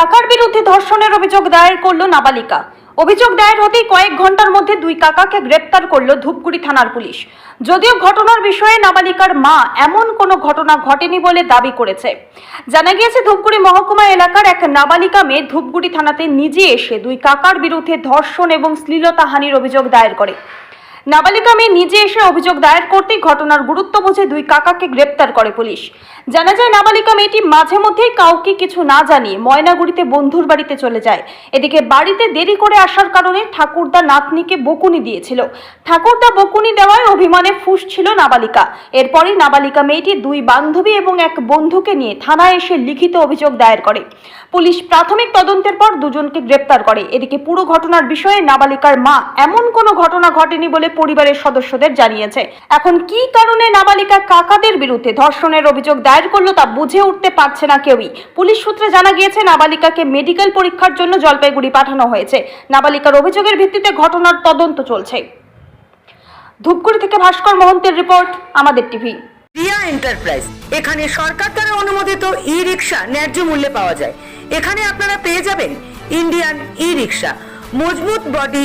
কাকার বিরুদ্ধে ধর্ষণের অভিযোগ দায়ের করল নাবালিকা। অভিযোগ দায়ের হতেই কয়েক ঘণ্টার মধ্যে দুই কাকাকে গ্রেপ্তার করল ধূপগুড়ি থানার পুলিশ। যদিও ঘটনার বিষয়ে নাবালিকার মা এমন কোনো ঘটনা ঘটেনি বলে দাবি করেছে। জানা গিয়েছে, ধূপগুড়ি মহকুমা এলাকার এক নাবালিকা মেয়ে ধূপগুড়ি থানাতে নিজে এসে দুই কাকার বিরুদ্ধে ধর্ষণ এবং শ্লীলতাহানির অভিযোগ দায়ের করে। নাবালিকা মেয়ে নিজে এসে অভিযোগ দায়ের করতেই ঘটনার গুরুত্ব বুঝে দুই কাকাকে গ্রেপ্তার করে পুলিশ। জানা যায়, নাবালিকা মেয়েটি মাঝে মধ্যেই কাউকে কিছু না জানিয়ে ময়নাগুড়িতে বন্ধুর বাড়িতে চলে যায়। এদিকে বাড়িতে দেরি করে আসার কারণে ঠাকুরদা নাতনিকে বকুনি দিয়েছিল। ঠাকুরদা বকুনি দেওয়ায় অভিমানে ফুসছিল নাবালিকা। এরপরই নাবালিকা মেয়েটি দুই বান্ধবী এবং এক বন্ধুকে নিয়ে থানায় এসে লিখিত অভিযোগ দায়ের করে। পুলিশ প্রাথমিক তদন্তের পর দুজনকে গ্রেপ্তার করে। এদিকে পুরো ঘটনার বিষয়ে নাবালিকার মা, এমন কোনো ঘটনা ঘটেনি বলে পরিবারের সদস্যদের জানিয়েছে। এখন কী কারণে নাবালিকা কাকাদের বিরুদ্ধে ধর্ষণের অভিযোগ দায়ের করল তা বুঝে উঠতে পারছে না কেউই। পুলিশ সূত্রে জানা গিয়েছে, নাবালিকাকে মেডিকেল পরীক্ষার জন্য জলপাইগুড়ি পাঠানো হয়েছে। নাবালিকার অভিযোগের ভিত্তিতে ঘটনার তদন্ত চলছে। ধূপগুড়ি থেকে ভাস্কর মহন্তের রিপোর্ট, আমাদের টিভি। রিয়া এন্টারপ্রাইজ। এখানে সরকার দ্বারা অনুমোদিত ই রিক্সা ন্যায্য মূল্যে পাওয়া যায়। এখানে আপনারা পেয়ে যাবেন ইন্ডিয়ান ই রিক্সা মজবুত বডি